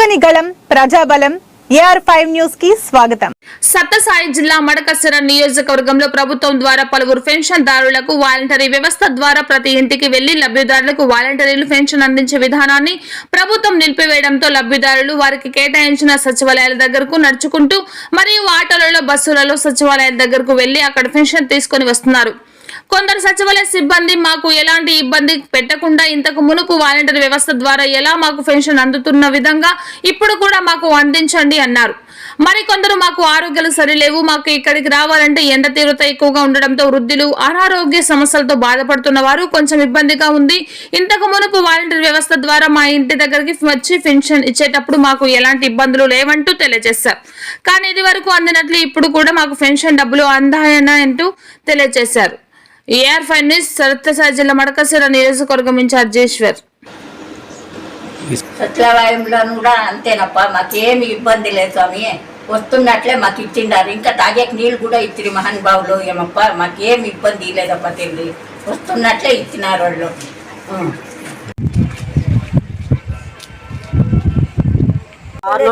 చెరగని ప్రజాబలం AR five న్యూస్కి స్వాగతం. సత్తసాయి జిల్లా మడకసిర నియోజకవర్గంలో ప్రభుత్వం ద్వారా పలువురు పెన్షన్ దారులకు వాలంటరీ వ్యవస్థ ద్వారా ప్రతి ఇంటికి వెళ్ళి లబ్ధిదారులకు వాలంటరీలు పెన్షన్ అందించే విధానాన్ని ప్రభుత్వం నిలిపివేయడంతో లబ్ధిదారులు వారికి కేటాయించిన సచివాలయాల దగ్గరకు నడుచుకుంటూ మరియు ఆటోలలో బస్సులలో సచివాలయాల దగ్గరకు వెళ్ళి అక్కడ పెన్షన్ తీసుకొని వస్తున్నారు. కొందరు సచివాలయ సిబ్బంది మాకు ఎలాంటి ఇబ్బంది పెట్టకుండా ఇంతకు మునుపు వాలంటీర్ వ్యవస్థ ద్వారా ఎలా మాకు పెన్షన్ అందుతున్న విధంగా ఇప్పుడు కూడా మాకు అందించండి అన్నారు. మరి కొందరు మాకు ఆరోగ్యాలు సరిలేవు మాకు ఇక్కడికి రావాలంటే ఎండ తీవ్రత ఎక్కువగా ఉండడంతో వృద్ధులు అనారోగ్య సమస్యలతో బాధపడుతున్న వారు కొంచెం ఇబ్బందిగా ఉంది. ఇంతకు మునుపు వాలంటీర్ వ్యవస్థ ద్వారా మా ఇంటి దగ్గరికి వచ్చి పెన్షన్ ఇచ్చేటప్పుడు మాకు ఎలాంటి ఇబ్బందులు లేవంటూ తెలియజేశారు. కానీ ఇది వరకు అందినట్లు ఇప్పుడు కూడా మాకు పెన్షన్ డబ్బులు అందాయన అంటూ తెలియజేశారు. ఏఆర్ ఫైవ్ న్యూస్ సత్యసాయి జిల్లా మడకసిర నియోజకవర్గం ఇన్ఛార్జ్ ఈశ్వర్ సచివాలయంలో కూడా అంతేనప్ప మాకేమి ఇబ్బంది లేదు స్వామి. వస్తున్నట్లే మాకు ఇచ్చిండారు. ఇంకా తాగేకి నీళ్ళు కూడా ఇచ్చిరి మహానుభావులు ఏమప్ప? మాకేమి ఇబ్బంది లేదప్ప తెలియదు వస్తున్నట్లే ఇచ్చినారు వాళ్ళు. కాదు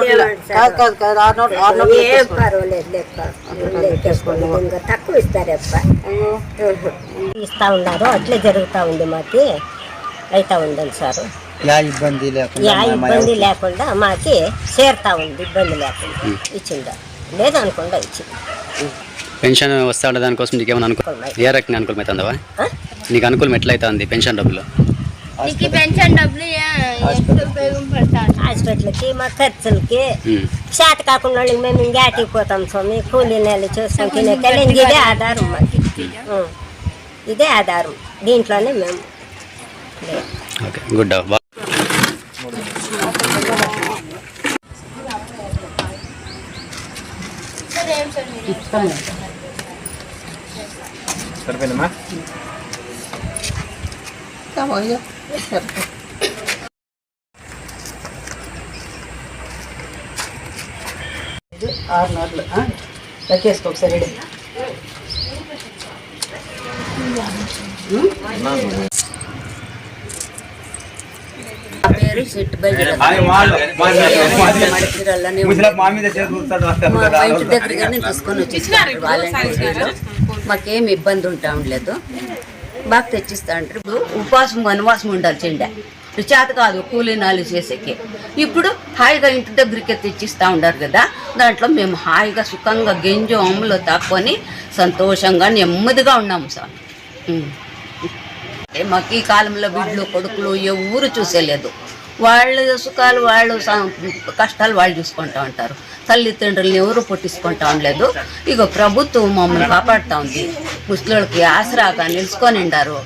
కాదు కాదు ఆరు నోట్ ఆరు నోట్లు ఏం పర్వాలేదు లేప్ప లెక్కేసుకోండి ఇంకా తక్కువ ఇస్తారప్ప ఇస్తా ఉన్నారు అట్లే జరుగుతూ ఉంది మాకి. అవుతా ఉందని సార్. యా ఇబ్బంది లేకుండా యా ఇబ్బంది లేకుండా మాకి చేరుతా ఉంది ఇబ్బంది లేకుండా ఇచ్చిందా? లేదనుకుండా ఇచ్చింది. పెన్షన్ వస్తా ఉండే దానికోసం నీకు ఏమైనా అనుకూల ఏ రకంగా అనుకూలమవుతుందవా నీకు అనుకూలం ఎట్లయితుంది పెన్షన్ డబ్బులు? హాస్పిటల్కి. మా ఖర్చులకి. చేత కాకుండా వాళ్ళకి మేము ఇంకేటికి పోతాం స్వామి. కూలీ నెలలు చూస్తాం ఇంక ఇదే ఆధారం మాకి. ఇదే ఆధారం. దీంట్లోనే మేము లేదు ఓకే ఆరు నోట్లు? లెక్కేసుకో ఒకసారి రెడీ. పేరు చెట్టు. మా ఇంటి తీసుకొని మాకేం ఇబ్బంది ఉంటా ఉండలేదు. బాగా తెచ్చిస్తా ఉంటారు ఇప్పుడు ఉపవాసం వనవాసం ఉండాలి చెండ. చేత కాదు కూలీ నాలు చేసేకి. ఇప్పుడు హాయిగా ఇంటి దగ్గరికి తెచ్చిస్తూ ఉండారు కదా దాంట్లో మేము హాయిగా సుఖంగా గెంజు అమ్ములో తాక్కొని సంతోషంగా నెమ్మదిగా ఉన్నాము సార్. మాకు ఈ కాలంలో బిడ్డలు కొడుకులు ఎవరు చూసేలేదు. వాళ్ళ సుఖాలు వాళ్ళు కష్టాలు వాళ్ళు చూసుకుంటా ఉంటారు. తల్లిదండ్రులను ఎవరు పుట్టించుకుంటా ఉండలేదు. ఇక ప్రభుత్వం మమ్మల్ని కాపాడుతూ ఉంది. ముసలికి ఆసరాగా నిలుచుకొని ఉండారు.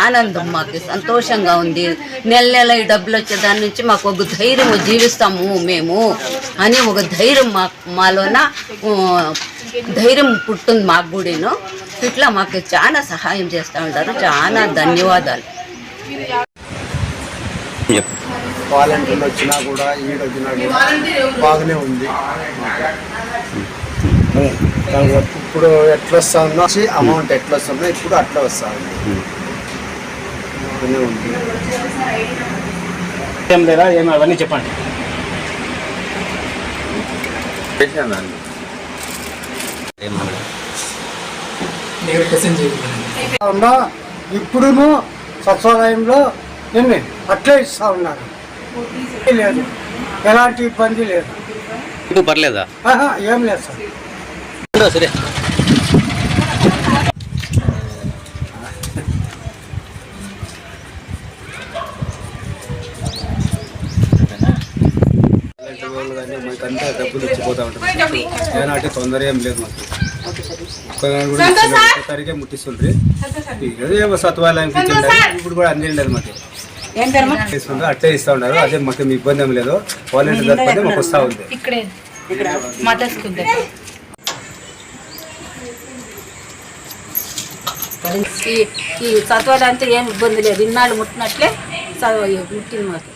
ఆనందం మాకు సంతోషంగా ఉంది. నెల నెల ఈ డబ్బులు వచ్చే దాని నుంచి మాకు ఒక ధైర్యం జీవిస్తాము మేము అని ఒక ధైర్యం మా మాలోన ధైర్యం పుట్టింది మాకు కూడాను. ఇట్లా మాకు చాలా సహాయం చేస్తూ ఉంటారు. చాలా ధన్యవాదాలు. వాలంటీర్లు వచ్చినా కూడా ఈడ వచ్చినా కూడా బాగానే ఉంది. ఇప్పుడు ఎట్లా వస్తుందో అమౌంట్ ఎట్లా వస్తుందో ఇప్పుడు అట్లా వస్తా ఉంది బాగానే ఉంది. ఏం లేదా? ఏమి అవన్నీ చెప్పండి. ఉన్నా ఇప్పుడును సచివాలయంలో నిన్ను అట్లే ఇస్తా ఉన్నారు. లేదు. ఎలాంటి ఇబ్బంది లేదు. నీకు పర్లేదా? ఏం లేదు సార్. సరే. మనకంతా డబ్బులు ఇచ్చిపోతా ఉంటారు. ఏనాటి తొందర ఏం లేదు మాకు. ఒక్కదాని కూడా ముట్టిస్తుండ్రి. ఏదో సత్వాలయం ఇప్పుడు కూడా అందిండదు మాకు. అట్లే ఇస్తా ఉన్నారు. అదే మాకు ఇబ్బంది ఏం లేదు వాలంటీర్ తరఫున మాకు వస్తా ఉంది. ఈ ఈ సత్వాలంతా ఏం ఇబ్బంది లేదు. ఇన్నాళ్ళు ముట్టినట్లే చదువు ముట్టింది మాకు.